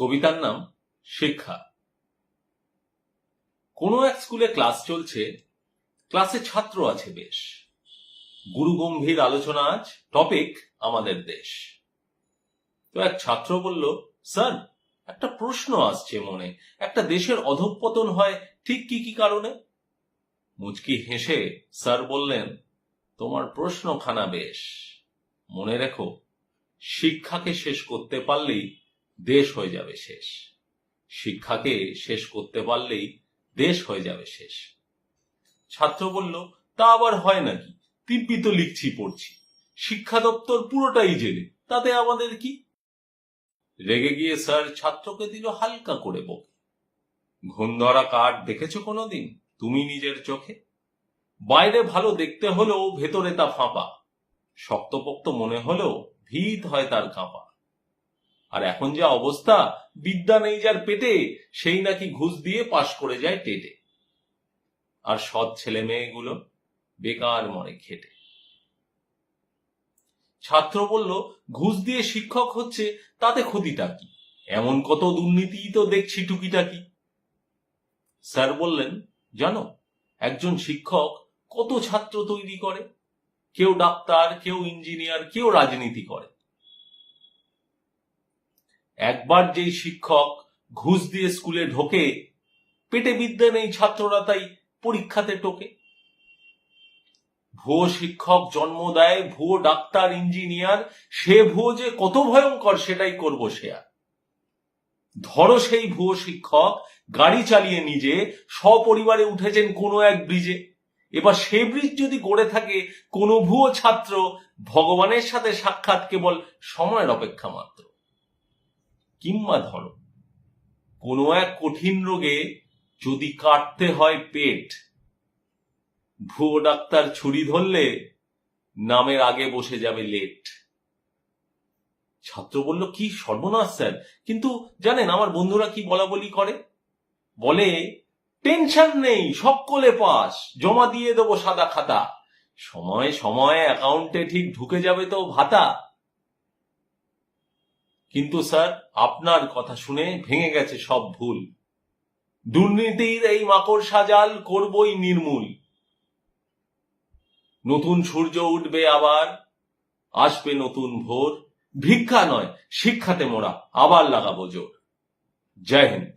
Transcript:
কবিতার নাম শিক্ষা। কোনো এক স্কুলে ক্লাস চলছে, ক্লাসে ছাত্র আছে বেশ। গুরু গম্ভীর আলোচনা আজ টপিক আমাদের দেশ। তো এক ছাত্র বলল, স্যার, একটা প্রশ্ন আসছে মনে। একটা দেশের অধঃপতন হয় ঠিক কি কি কারণে? মুচকি হেসে স্যার বললেন, তোমার প্রশ্নখানা বেশ। মনে রেখো, শিক্ষাকে শেষ করতে পারলেই দেশ হয়ে যাবে শেষ। শিক্ষাকে শেষ করতে পারলেই দেশ হয়ে যাবে শেষ। ছাত্র বলল, তা আবার হয় নাকি? দিব্যি তো লিখছি, পড়ছি। শিক্ষা দপ্তর পুরোটাই জেলে তাতে আমাদের কি? রেগে গিয়ে স্যার ছাত্রকে দিল হালকা করে বকে। ঘুণ ধরা কাঠ দেখেছ কোনোদিন? তুমি নিজের চোখে? বাইরে ভালো দেখতে হলেও ভেতরে তা ফাঁপা। শক্তপোক্ত মনে হলেও ভিত হয় তার কাঁপা। আর এখন যা অবস্থা, বিদ্যা নেই যার পেটে, সেই নাকি ঘুষ দিয়ে পাশ করে যায় টেটে। আর সৎ ছেলে মেয়েগুলো বেকার মরে খেটে। ছাত্র বলল, ঘুষ দিয়ে শিক্ষক হচ্ছে, তাতে ক্ষতিটা কি? এমন কত দুর্নীতি তো দেখছি টুকিটাকি। স্যার বললেন, জানো, একজন শিক্ষক কত ছাত্র তৈরি করে? কেউ ডাক্তার, কেউ ইঞ্জিনিয়ার, কেউ রাজনীতি করে। একবার যেই শিক্ষক ঘুষ দিয়ে স্কুলে ঢোকে, পেটে বিদ্যা নেই ছাত্ররা তাই পরীক্ষাতে টোকে। ভুয়ো শিক্ষক জন্ম দেয়, ভুয়ো ডাক্তার, ইঞ্জিনিয়ার, সে ভুয়ো যে কত ভয়ঙ্কর সেটাই করব শেয়ার ধরো সেই ভুয়ো শিক্ষক গাড়ি চালিয়ে নিজে সপরিবারে উঠেছেন কোনো এক ব্রিজে। এবার সে ব্রিজ যদি গড়ে থাকে, কোনো ভুয়ো ছাত্র ভগবানের সাথে সাক্ষাৎ কেবল সময়ের অপেক্ষা মাত্র। কিংবা ধরো, কোনো এক কঠিন রোগে যদি কাটতে হয় পেট, ভুয়ো ডাক্তার ছুরি ধরলে নামের আগে বসে যাবে লেট। ছাত্র বলল, কি সর্বনাশ স্যার। কিন্তু জানেন, আমার বন্ধুরা কি বলা বলি করে? বলে, টেনশন নেই সকলে পাস, জমা দিয়ে দেবো সাদা খাতা। সময় সময় অ্যাকাউন্টে ঠিক ঢুকে যাবে তো ভাতা। কিন্তু স্যার, আপনার কথা শুনে ভেঙে গেছে সব ভুল। দুর্নীতির এই মাকড় সাজাল করবই নির্মূল। নতুন সূর্য উঠবে আবার, আসবে নতুন ভোর। ভিক্ষা নয়, শিক্ষাতে মোড়া আবার লাগাবো জোর। জয় হিন্দ।